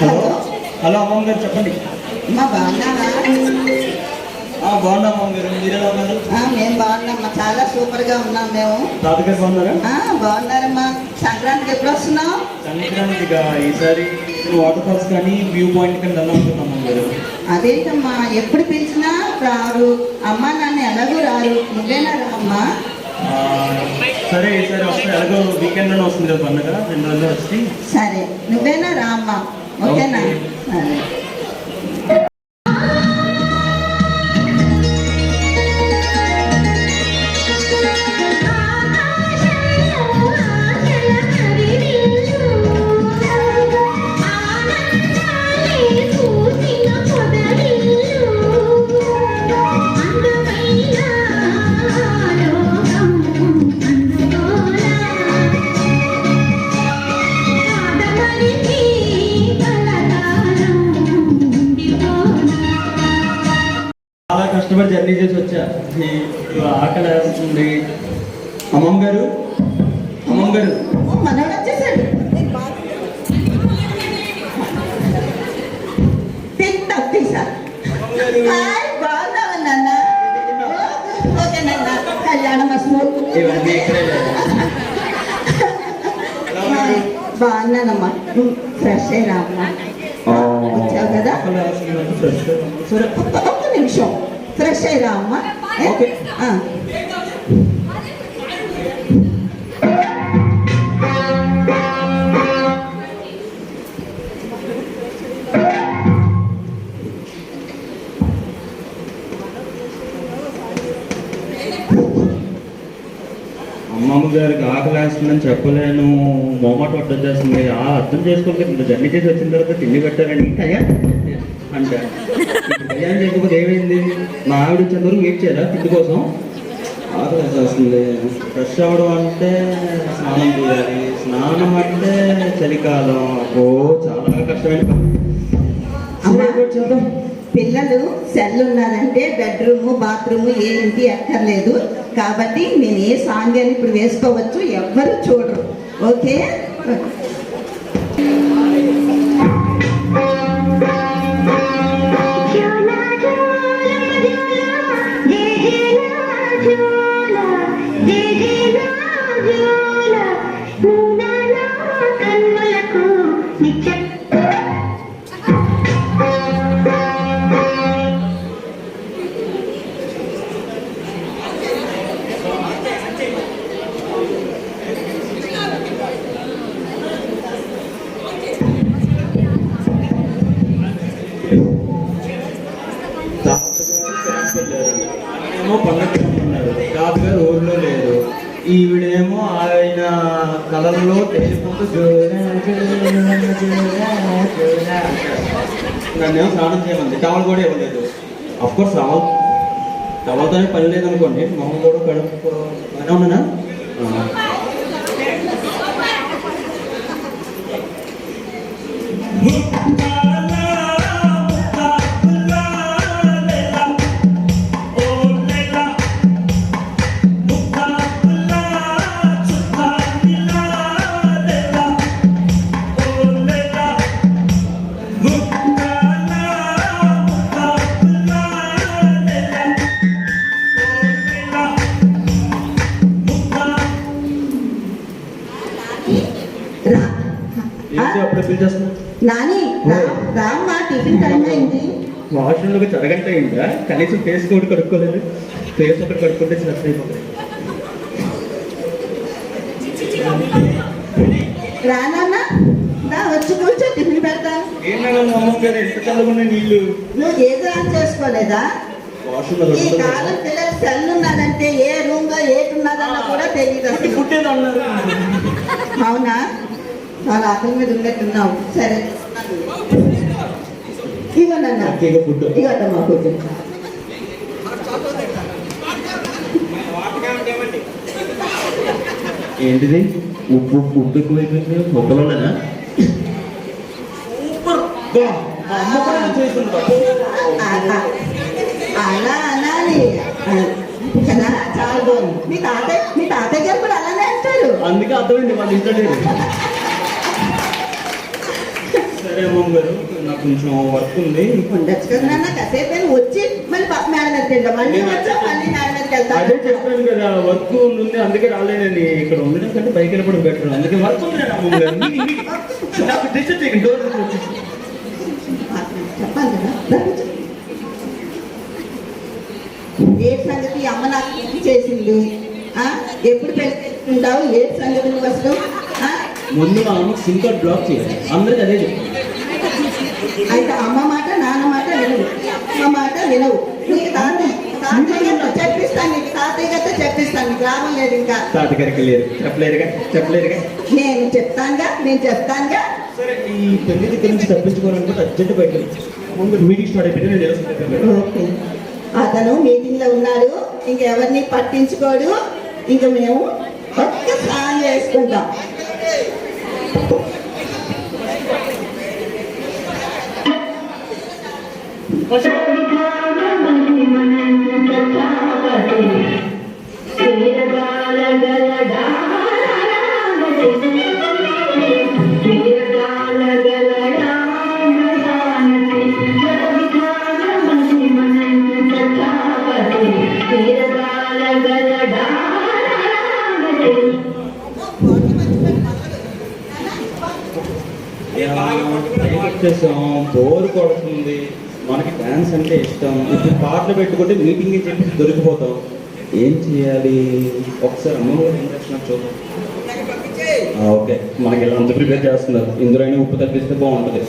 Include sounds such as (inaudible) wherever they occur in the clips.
Hello? Hello అమ్మమ్మ గారు చెప్పండి. అమ్మా బాగున్నావా ఆ, బాగున్నా అమ్మమ్మ గారు. మీరు ఎలా ఉన్నారు? ఆ, మేము బాగున్నామ్మా చాలా సూపర్గా ఉన్నాం మేము. తాతగారు బాగున్నారా? బాగున్నారమ్మా. సంక్రాంతికి ఎప్పుడు వస్తున్నావు? సంక్రాంతిగా ఈసారి వాటర్ ఫాల్స్ కానీ వ్యూ పాయింట్ కానీ గారు. అదేంటమ్మా? ఎప్పుడు పిలిచినా రారు. అమ్మా నాన్న ఎలాగూ రారు. నువ్వేనా అమ్మా సరే ఈసారి వస్తే ఎలాగో వస్తుంది కదా పండుగ. రెండు రోజులు వచ్చి. సరే. నువ్వేనా రా అమ్మా ఓకేనా ఓకే. సరే చాలా కష్టపడి జర్నీ చేసి వచ్చా. ఆకలి వేస్తుంది అమ్మమ్మ గారు? అమ్మమ్మ గారు? బాగున్నానమ్మా. ఫ్రెష్ అయ్యరా అమ్మా. వచ్చావు కదా? ఒక్క నిమిషం. ఫ్రెష్ అయ్యరా అమ్మా? ఓకే. ఆ. అమ్మమ్మ గారికి ఆకలి వేస్తుందని చెప్పలేను. మొమ్మట వచ్చేస్తుంది ఆ అర్థం చేసుకోవాలి ఇంత జర్నీ చేసి వచ్చిన తర్వాత తిండి పెట్టారని. కళ్యాణ్ అంటే. కళ్యాణం చేయకపోతే ఏమైంది? మా ఆవిడ వచ్చేంత వెయిట్ చేయాలా తిట్టు కోసం? ఆకలి ఫ్రెష్ అవ్వడం అంటే స్నానం చేయాలి. స్నానం అంటే చలికాలం. అబ్బో చాలా కష్టమైన పని. పిల్లలు సెల్ ఉన్నారంటే బెడ్రూమ్ బాత్రూమ్ ఏ ఇంటి ఎక్కర్లేదు కాబట్టి నేను ఏ సాంగ్యాన్ని ఇప్పుడు వేసుకోవచ్చు? ఎవ్వరు చూడరు. ఓకే? ఈవిడేమో ఆయన కలర్లో తేలిపోతూ నన్నేమో స్నానం చేయమంది. టవల్ కూడా ఇవ్వలేదు. అఫ్ కోర్స్ టవల్ టవల్తోనే పని లేదనుకోండి మొహం కూడా కడుపు బాగానే ఉన్నానా ఆ. రామ్మా టిఫిన్ టైం అయింది. వాష్రూమ్లోకి జరగంట అయిందా? కనీసం ఫేస్ కూడా కడుక్కోలేదు. ఫేస్ ఒకటి కడుక్కుంటే రా వచ్చి కూర్చో టిఫిన్ పెడతా. నీళ్ళు? నువ్వు ఏది ఆన్ చేసుకోలేదా? వాష్రూమ్లో ఈ కాలం పిల్లలు సెల్ ఉన్నదంటే ఏ రూమ్లో కూడా తెలియదు అవునా? చాలా ఆకలి మీద ఉన్నట్టున్నావు సరే. ఇవ్వనన్న ఓకేగా ఫుడ్ ఇవ్వటమ్మా కూర్చో ఏంటిది? ఉప్పు ఉప్పు ఎక్కువైపోయింది. ముక్కలున్నానా సూపర్. అలా అనాలి. ఆ, కదా చాలా బాగుంది. మీ తాతయ్య మీ తాతయ్య గారు కూడా అలానే అంటారు. అందుకే అర్థమైంది వాళ్ళ ఇంట్లో అమ్మమ్మ గారు నాకు కొంచెం వర్క్ ఉంది ఉండొచ్చు కదా నాన్న కాసేపు వచ్చి మళ్ళీ పక్క మేడ మీదకి వెళ్దాం మళ్ళీ వచ్చా మళ్ళీ మేడ మీదకి వెళ్తాం అదే చెప్పాను కదా వర్క్ ఉంది అందుకే రాలేనండి ఇక్కడ ఉండడం కంటే బయట వెళ్ళడం బెటర్ అందుకే వర్క్ ఉంది. (laughs) నాకు డిస్టర్బ్ చేయకండి డోర్. చెప్పాలి కదా. ఏ సంగతి అమ్మ నాకు చేసింది? ఎప్పుడు పెట్టుకుంటావు ఏ సంగతి ఆ? ముందు మా అమ్మకి సిమ్ కార్డ్ బ్లాక్ చేయాలి. అందరికి అదే. అయితే అమ్మ మాట నాన్న మాట వినవు. అమ్మ మాట వినవు. నీకు తాతయ్య తాతయ్య గారితో చెప్పిస్తాను నీకు తాతయ్య గారితో చెప్పిస్తాను. నీకు లాభం లేదు ఇంకా. తాతగారికి లేరు చెప్పలేరుగా? చెప్పలేరుగా? నేను చెప్తానుగా నేను చెప్తానుగా. సరే ఈ పెళ్ళి దగ్గర నుంచి తప్పించుకోవాలనుకుంటే అర్జెంట్ బయట ముందు మీటింగ్ స్టార్ట్ అయిపోయింది నేను ఓకే. అతను మీటింగ్లో ఉన్నాడు. ఇంకెవరిని పట్టించుకోడు. ఇంక మేము ఒక్క స్నానం చేసుకుంటాం వచ్చేసాం బోర్ కొడుతుంది మనకి డ్యాన్స్ అంటే ఇష్టం. ఇప్పుడు పాటలు పెట్టుకుంటే మీటింగ్ చెప్పి దొరికిపోతాం. ఏం చేయాలి? ఒకసారి అమ్మగారు ఇంట్రెక్షన్ చూద్దాం. ఓకే. మనకి ఇలా అంత ప్రిపేర్ చేస్తున్నారు. ఇందులోనే ఉప్పు తప్పిస్తే బాగుంటుంది.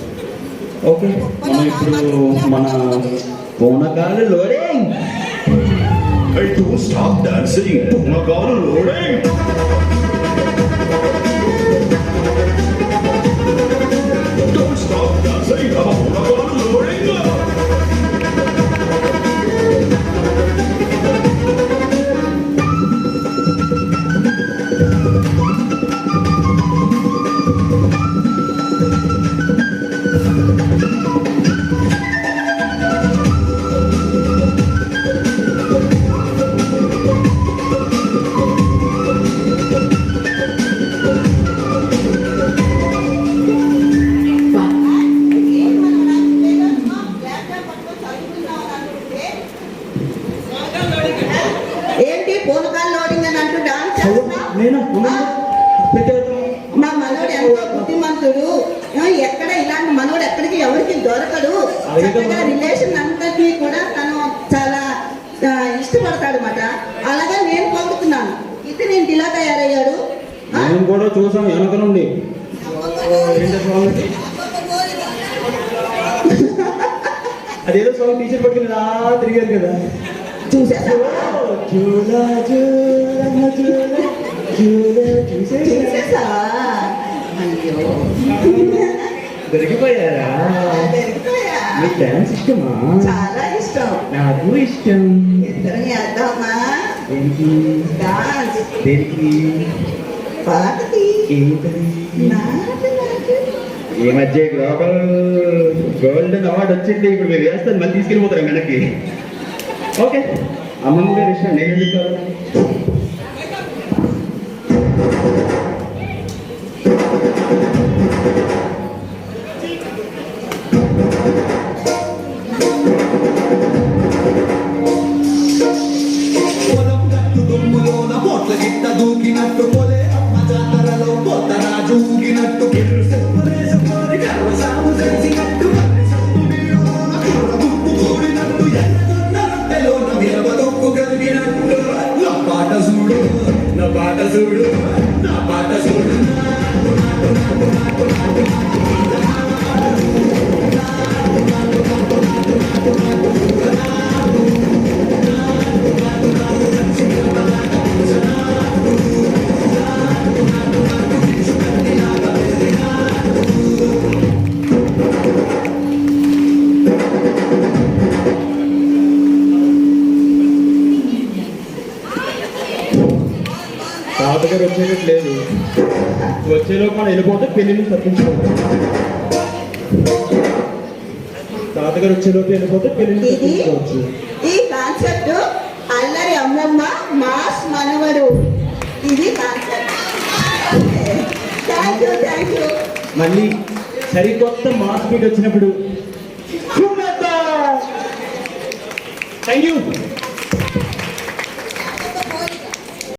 ఓకే. మనం ఇప్పుడు మన పూనకాలు loading Hey, don't stop dancing. Punagalu. నేనా మా మనోడు ఎంతో బుద్ధిమంతుడు. ఎక్కడ ఇలాంటి మనోడు ఎక్కడికి ఎవరికి దొరకడు. చక్కగా. రిలేషన్ అంతటినీ కూడా తను చాలా ఇష్టపడతాడు అనమాట అలాగే నేను పొందుతున్నాను ఇతను ఏంటి ఇలా తయారయ్యాడు? మనం కూడా చూసాం వెనక నుండి. అదేదో స్వామి టీచర్ పట్టుకుని ఇలా తిరిగారు కదా. జూలా జూలా జూలా జూలా చూసేసా అయ్యో దొరికిపోయారా? మీ మీకు డాన్స్ ఇష్టమా? చాలా ఇష్టం నాకు ఇష్టం. ఇద్దరం చేద్దామా దేనికి? డాన్స్ దేనికి? పాటకి ఏంటది ఈ మధ్య గ్లోబల్ గోల్డెన్ అవార్డ్ వచ్చింది. ఇప్పుడు మీరు వేస్తారు మళ్ళీ తీసుకెళ్ళిపోతారు వెనక్కి. ఓకే. అమ్మమ్మ గారి ఇష్టం నేను Thank you. తాతగారు వచ్చేటట్టు లేదు. వచ్చేలోపు మనం వెళ్ళిపోతే పెళ్ళిని తప్పించుకోవాలి తాతగారు వచ్చేలోపు వెళ్ళిపోతే పెళ్ళిని తప్పించుకోవచ్చు. ఈ కాన్సెప్ట్ అల్లరి అమ్మమ్మ మాస్ మనవడు. ఇది concept. Thank you thank you మళ్ళీ సరికొత్త మాస్ బీట్ వచ్చినప్పుడు. Thank you